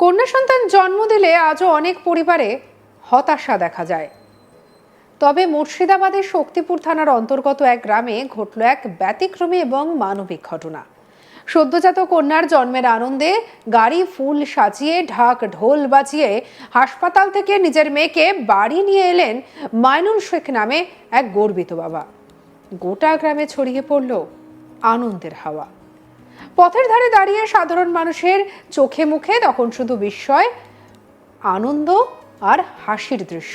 কন্যা সন্তান জন্ম দিলে আজও অনেক পরিবারে হতাশা দেখা যায়। তবে মুর্শিদাবাদের শক্তিপুর থানার অন্তর্গত এক গ্রামে ঘটল এক ব্যতিক্রমী এবং মানবিক ঘটনা। সদ্যজাত কন্যার জন্মের আনন্দে গাড়ি ফুল সাজিয়ে, ঢাক ঢোল বাজিয়ে হাসপাতাল থেকে নিজের মেয়েকে বাড়ি নিয়ে এলেন মাইনুল শেখ নামে এক গর্বিত বাবা। গোটা গ্রামে ছড়িয়ে পড়ল আনন্দের হাওয়া। পথের ধারে দাঁড়িয়ে সাধারণ মানুষের চোখে মুখে তখন শুধু বিস্ময়, আনন্দ আর হাসির দৃশ্য।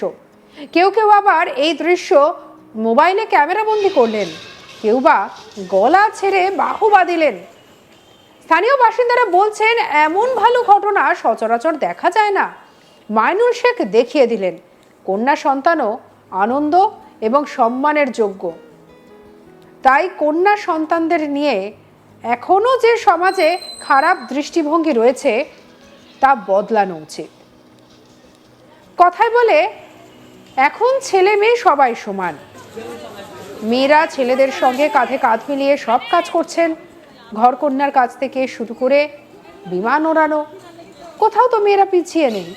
কেউ কেউ আবার এই দৃশ্য মোবাইলে ক্যামেরাবন্দি করলেন, কেউ বা গলা ছেড়ে বাহু বাঁধিলেন স্থানীয় বাসিন্দারা বলছেন, এমন ভালো ঘটনা সচরাচর দেখা যায় না। মাইনুল শেখ দেখিয়ে দিলেন, কন্যা সন্তানও আনন্দ এবং সম্মানের যোগ্য। তাই কন্যা সন্তানদের নিয়ে এখনও যে সমাজে খারাপ দৃষ্টিভঙ্গি রয়েছে, তা বদলানো উচিত। কথায় বলে, এখন ছেলে মেয়ে সবাই সমান। মেয়েরা ছেলেদের সঙ্গে কাঁধে কাঁধ মিলিয়ে সব কাজ করছেন। ঘর কন্যার কাজ থেকে শুরু করে বিমান ওড়ানো। কোথাও তো মেয়েরা পিছিয়ে নেই।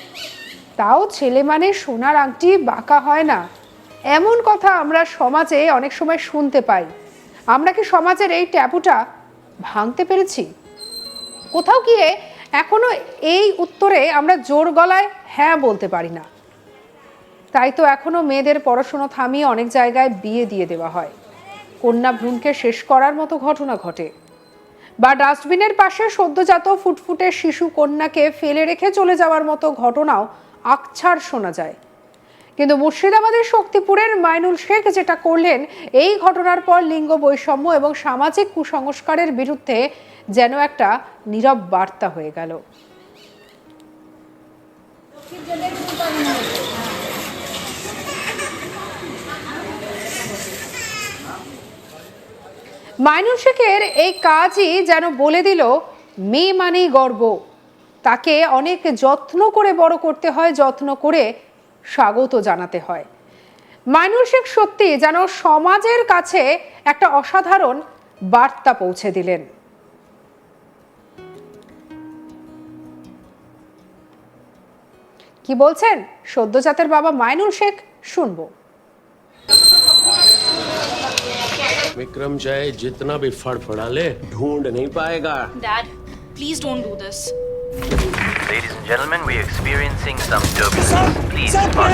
তাও ছেলে মানে সোনার আংটি বাঁকা হয় না। এমন কথা আমরা সমাজে অনেক সময় শুনতে পাই। আমরা কি সমাজের এই ট্যাবুটা ভাঙতে পেরেছি? কোথাও গিয়ে এখনও এই উত্তরে আমরা জোর গলায় হ্যাঁ বলতে পারি না। তাই তো এখনও মেয়েদের পড়াশুনো থামিয়ে অনেক জায়গায় বিয়ে দিয়ে দেওয়া হয়। কন্যা ভ্রূণকে শেষ করার মতো ঘটনা ঘটে। বা ডাস্টবিনের পাশে সদ্যজাত ফুটফুটে শিশু কন্যাকে ফেলে রেখে চলে যাওয়ার মতো ঘটনাও আকছাড় শোনা যায়। কিন্তু মুর্শিদাবাদের শক্তিপুরের মাইনুল শেখ যেটা করলেন, এই ঘটনার পর লিঙ্গ বৈষম্য এবং সামাজিক কুসংস্কারের বিরুদ্ধে যেন একটা নীরব বার্তা হয়ে গেল। মাইনুল শেখের এই কাজই যেন বলে দিল, মেয়ে মানেই গর্ব। তাকে অনেক যত্ন করে বড় করতে হয়, যত্ন করে স্বাগত জানাতে হয় মাইনুল শেখ সত্যি যেন সমাজের কাছে একটা অসাধারণ বার্তা পৌঁছে দিলেন কি বলছেন সদ্যজাতের বাবা মাইনুল শেখ শুনবো विक्रम चाहे जितना भी फड़फड़ा ले ढूंढ नहीं पाएगा Dad, please don't do this. Ladies and gentlemen, we are experiencing some turbulence. Please park.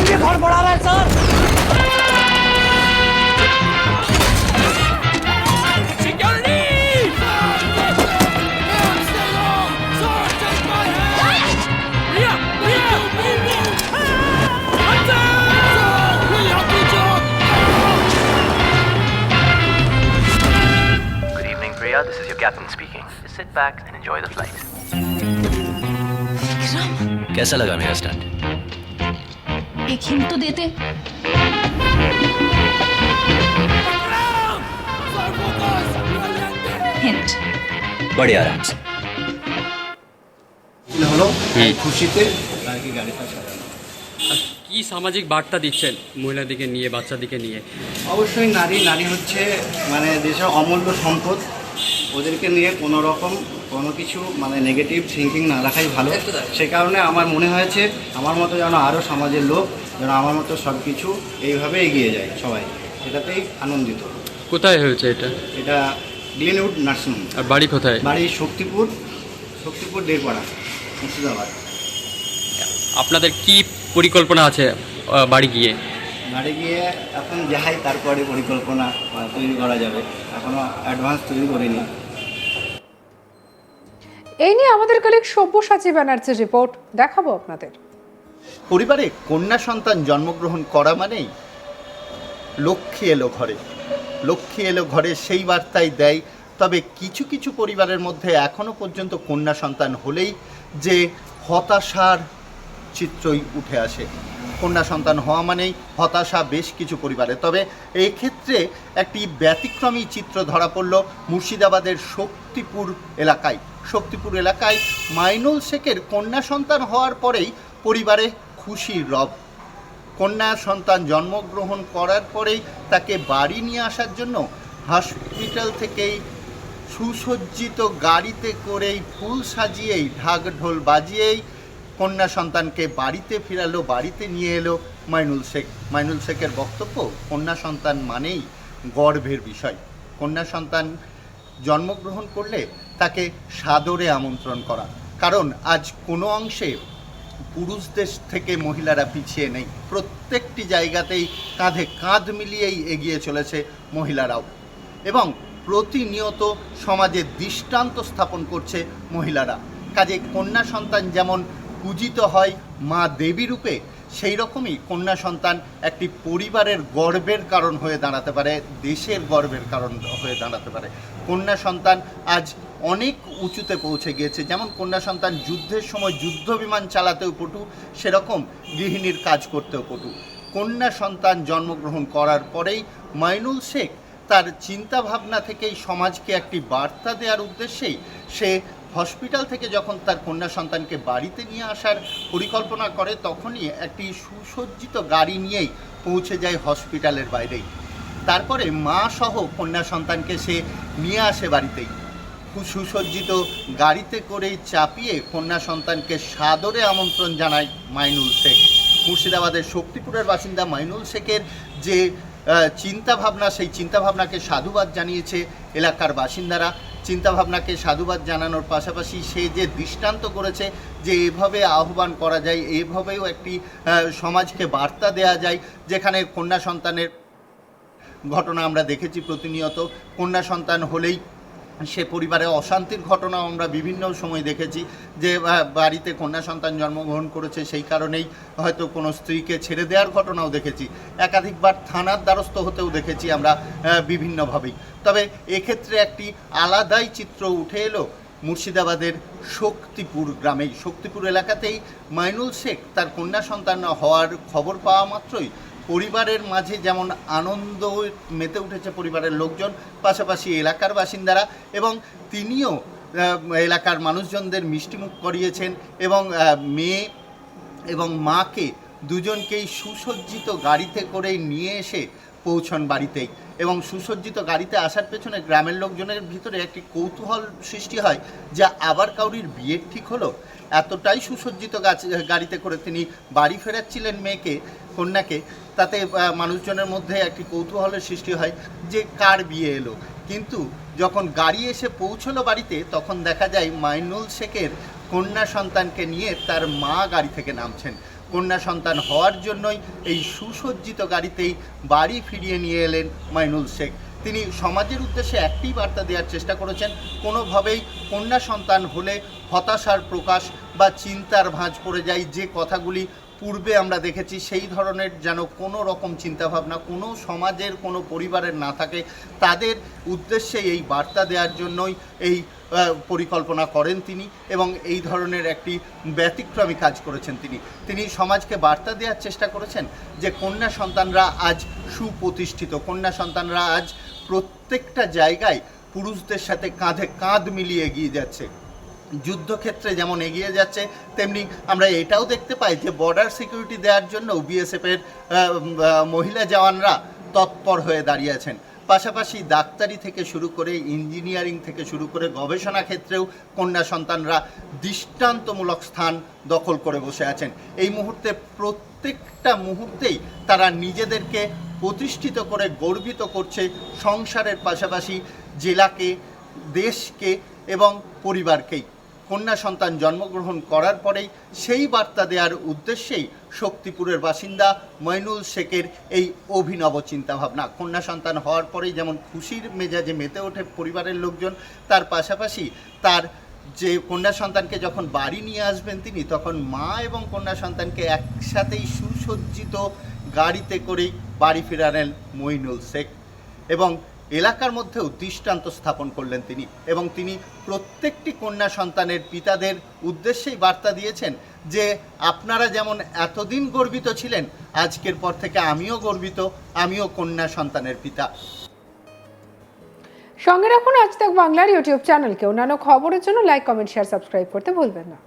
Good evening, Priya. This is your captain speaking. Just sit back and enjoy the flight. कैसा लगा मेरा स्टंट एक hint तो देते hint बड़े आराम से হলো এই খুশিতে আর কি গাড়িটা সাজানো কি সামাজিক বার্তা দিচ্ছেন মহিলাদিকে নিয়ে বাচ্চাদিকে নিয়ে অবশ্যই নারী নারী হচ্ছে মানে দেশের অমূল্য সম্পদ ওদেরকে নিয়ে কোনো রকম কোনো কিছু মানে নেগেটিভ থিঙ্কিং না রাখাই ভালো। সে কারণে আমার মনে হয়েছে আমার মতো যেন আরও সমাজের লোক যেন আমার মতো সব কিছু এইভাবে এগিয়ে যায় সবাই। এটাতেই আনন্দিত। কোথায় হয়েছে এটা? এটা গ্লিনউড নার্সিংহোম। আর বাড়ি কোথায়? বাড়ি শক্তিপুর শক্তিপুর দেড়পাড়া মুর্শিদাবাদ। আপনাদের কি পরিকল্পনা আছে বাড়ি গিয়ে? বাড়ি গিয়ে এখন যাই তারপরে পরিকল্পনা তৈরি করা যাবে। এখনও অ্যাডভান্স তৈরি করিনি। এই নিয়ে আমাদের কলিগ সব্যসাচী ব্যানার্জির রিপোর্ট দেখাবো আপনাদের। পরিবারে কন্যা সন্তান জন্মগ্রহণ করা মানেই লক্ষ্মী এলো ঘরে। লক্ষ্মী এলো ঘরে সেই বার্তাই দেয়। তবে কিছু কিছু পরিবারের মধ্যে এখনও পর্যন্ত কন্যা সন্তান হলেই যে হতাশার চিত্রই উঠে আসে। কন্যা সন্তান হওয়া মানেই হতাশা বেশ কিছু পরিবারে। তবে এক্ষেত্রে একটি ব্যতিক্রমী চিত্র ধরা পড়ল মুর্শিদাবাদের শক্তিপুর এলাকায়। শক্তিপুর এলাকায় মাইনুল শেখের কন্যা সন্তান হওয়ার পরেই পরিবারে খুশির রব। কন্যা সন্তান জন্মগ্রহণ করার পরেই তাকে বাড়ি নিয়ে আসার জন্য হসপিটাল থেকেই সুসজ্জিত গাড়িতে করেই ফুল সাজিয়েই ঢাক ঢোল বাজিয়েই কন্যা সন্তানকে বাড়িতে ফিরালো, বাড়িতে নিয়ে এলো মাইনুল শেখ। মাইনুল শেখের বক্তব্য, কন্যা সন্তান মানেই গর্বের বিষয়। কন্যা সন্তান জন্মগ্রহণ করলে তাকে সাদরে আমন্ত্রণ করা। কারণ আজ কোনো অংশে পুরুষদের থেকে মহিলারা পিছিয়ে নেই। প্রত্যেকটি জায়গাতেই কাঁধে কাঁধ মিলিয়েই এগিয়ে চলেছে মহিলারাও। এবং প্রতিনিয়ত সমাজে দৃষ্টান্ত স্থাপন করছে মহিলারা। কাজে কন্যা সন্তান যেমন পূজিত হয় মা দেবী রূপে, সেই রকমই কন্যা সন্তান একটি পরিবারের গর্বের কারণ হয়ে দাঁড়াতে পারে, দেশের গর্বের কারণ হয়ে দাঁড়াতে পারে। কন্যা সন্তান আজ অনেক উঁচুতে পৌঁছে গিয়েছে। যেমন কন্যা সন্তান যুদ্ধের সময় যুদ্ধ বিমান চালাতেও পটু, সেরকম গৃহিণীর কাজ করতেও পটু। কন্যা সন্তান জন্মগ্রহণ করার পরেই মাইনুল শেখ তার চিন্তা ভাবনা থেকেই সমাজকে একটি বার্তা দেওয়ার উদ্দেশ্যেই সে হসপিটাল থেকে যখন তার কন্যা সন্তানকে বাড়িতে নিয়ে আসার পরিকল্পনা করে, তখনই একটি সুসজ্জিত গাড়ি নিয়েই পৌঁছে যায় হসপিটালের বাইরেই। তারপরে মা সহ কন্যা সন্তানকে সে নিয়ে আসে বাড়িতেই। সুসজ্জিত গাড়িতে করেই চাপিয়ে কন্যা সন্তানকে সাদরে আমন্ত্রণ জানায় মাইনুল শেখ। মুর্শিদাবাদের শক্তিপুরের বাসিন্দা মাইনুল শেখের যে চিন্তাভাবনা, সেই চিন্তাভাবনাকে সাধুবাদ জানিয়েছে এলাকার বাসিন্দারা। চিন্তাভাবনাকে সাধুবাদ জানানোর পাশাপাশি সে যে দৃষ্টান্ত করেছে যে এভাবে আহ্বান করা যায়, এভাবেও একটি সমাজকে বার্তা দেওয়া যায়, যেখানে কন্যা সন্তানের ঘটনা আমরা দেখেছি প্রতিনিয়ত। কন্যা সন্তান হলেই সে পরিবারে অশান্তির ঘটনাও আমরা বিভিন্ন সময় দেখেছি যে বাড়িতে কন্যা সন্তান জন্মগ্রহণ করেছে, সেই কারণেই হয়তো কোনো স্ত্রীকে ছেড়ে দেওয়ার ঘটনাও দেখেছি। একাধিকবার থানার দ্বারস্থ হতেও দেখেছি আমরা বিভিন্নভাবেই তবে এক্ষেত্রে একটি আলাদাই চিত্র উঠে এলো মুর্শিদাবাদের শক্তিপুর গ্রামেই শক্তিপুর এলাকাতেই মাইনুল শেখ তার কন্যা সন্তান হওয়ার খবর পাওয়া মাত্রই পরিবারের মাঝে যেমন আনন্দ মেতে উঠেছে পরিবারের লোকজন, পাশাপাশি এলাকার বাসিন্দারা এবং তিনিও এলাকার মানুষজনদের মিষ্টিমুখ করিয়েছেন এবং মেয়ে এবং মাকে দুজনকেই সুসজ্জিত গাড়িতে করে নিয়ে এসে পৌঁছন বাড়িতেই। এবং সুসজ্জিত গাড়িতে আসার পেছনে গ্রামের লোকজনের ভিতরে একটি কৌতূহল সৃষ্টি হয় যে আবার কাউরির বিয়ের ঠিক হলো। এতটাই সুসজ্জিত গাড়িতে করে তিনি বাড়ি ফেরাচ্ছিলেন মেয়েকে, কন্যাকে। তাতে মানুষজনের মধ্যে একটি কৌতূহলের সৃষ্টি হয় যে কার বিয়ে এলো। কিন্তু যখন গাড়ি এসে পৌঁছলো বাড়িতে, তখন দেখা যায় মাইনুল শেখের কন্যা সন্তানকে নিয়ে তার মা গাড়ি থেকে নামছেন। কন্যা সন্তান হওয়ার জন্যই এই সুসজ্জিত গাড়িতেই বাড়ি ফিরিয়ে নিয়ে এলেন মাইনুল শেখ। তিনি সমাজের উদ্দেশ্যে একটি বার্তা দেওয়ার চেষ্টা করেছেন, কোনোভাবেই কন্যা সন্তান হলে হতাশার প্রকাশ বা চিন্তার ভাঁজ পড়ে যায় যে কথাগুলি পূর্বে আমরা দেখেছি সেই ধরনের যেন কোনো রকম চিন্তাভাবনা, কোনো সমাজের, কোনো পরিবারের না থাকে। তাদের উদ্দেশ্যে এই বার্তা দেওয়ার জন্যই এই পরিকল্পনা করেন তিনি এবং এই ধরনের একটি ব্যতিক্রমী কাজ করেছেন তিনি। তিনি সমাজকে বার্তা দেওয়ার চেষ্টা করেছেন যে কন্যা সন্তানরা আজ সুপ্রতিষ্ঠিত, কন্যা সন্তানরা আজ প্রত্যেকটা জায়গায় পুরুষদের সাথে কাঁধে কাঁধ মিলিয়ে এগিয়ে যাচ্ছে। যুদ্ধক্ষেত্রে যেমন এগিয়ে যাচ্ছে, তেমনি আমরা এটাও দেখতে পাই যে বর্ডার সিকিউরিটি দেওয়ার জন্য বিএসএফের মহিলা জওয়ানরা তৎপর হয়ে দাঁড়িয়ে আছেন। পাশাপাশি ডাক্তারি থেকে শুরু করে ইঞ্জিনিয়ারিং থেকে শুরু করে গবেষণা ক্ষেত্রেও কন্যা সন্তানরা দৃষ্টান্তমূলক স্থান দখল করে বসে আছেন। এই মুহূর্তে প্রত্যেকটা মুহূর্তেই তারা নিজেদেরকে প্রতিষ্ঠিত করে গর্বিত করছে সংসারের পাশাপাশি জেলাকে, দেশকে এবং পরিবারকেই। কন্যা সন্তান জন্মগ্রহণ করার পরেই সেই বার্তা দেওয়ার উদ্দেশ্যেই শক্তিপুরের বাসিন্দা মইনুল শেখের এই অভিনব চিন্তাভাবনা। কন্যা সন্তান হওয়ার পরেই যেমন খুশির মেজাজে মেতে ওঠে পরিবারের লোকজন, তার পাশাপাশি তার যে কন্যা সন্তানকে যখন বাড়ি নিয়ে আসবেন তিনি, তখন মা এবং কন্যা সন্তানকে একসাথেই সুসজ্জিত গাড়িতে করেই বাড়ি ফেরালেন মইনুল শেখ। এবং এলাকার মধ্যেও দৃষ্টান্ত স্থাপন করলেন তিনি এবং তিনি প্রত্যেকটি কন্যা সন্তানের পিতাদের উদ্দেশ্যেই বার্তা দিয়েছেন যে আপনারা যেমন এতদিন গর্বিত ছিলেন, আজকের পর থেকে আমিও গর্বিত, আমিও কন্যা সন্তানের পিতা। সঙ্গে রাখুন আজ তাক বাংলার ইউটিউব চ্যানেলকে। অন্যান্য খবরের জন্য লাইক কমেন্ট শেয়ার সাবস্ক্রাইব করতে ভুলবেন না।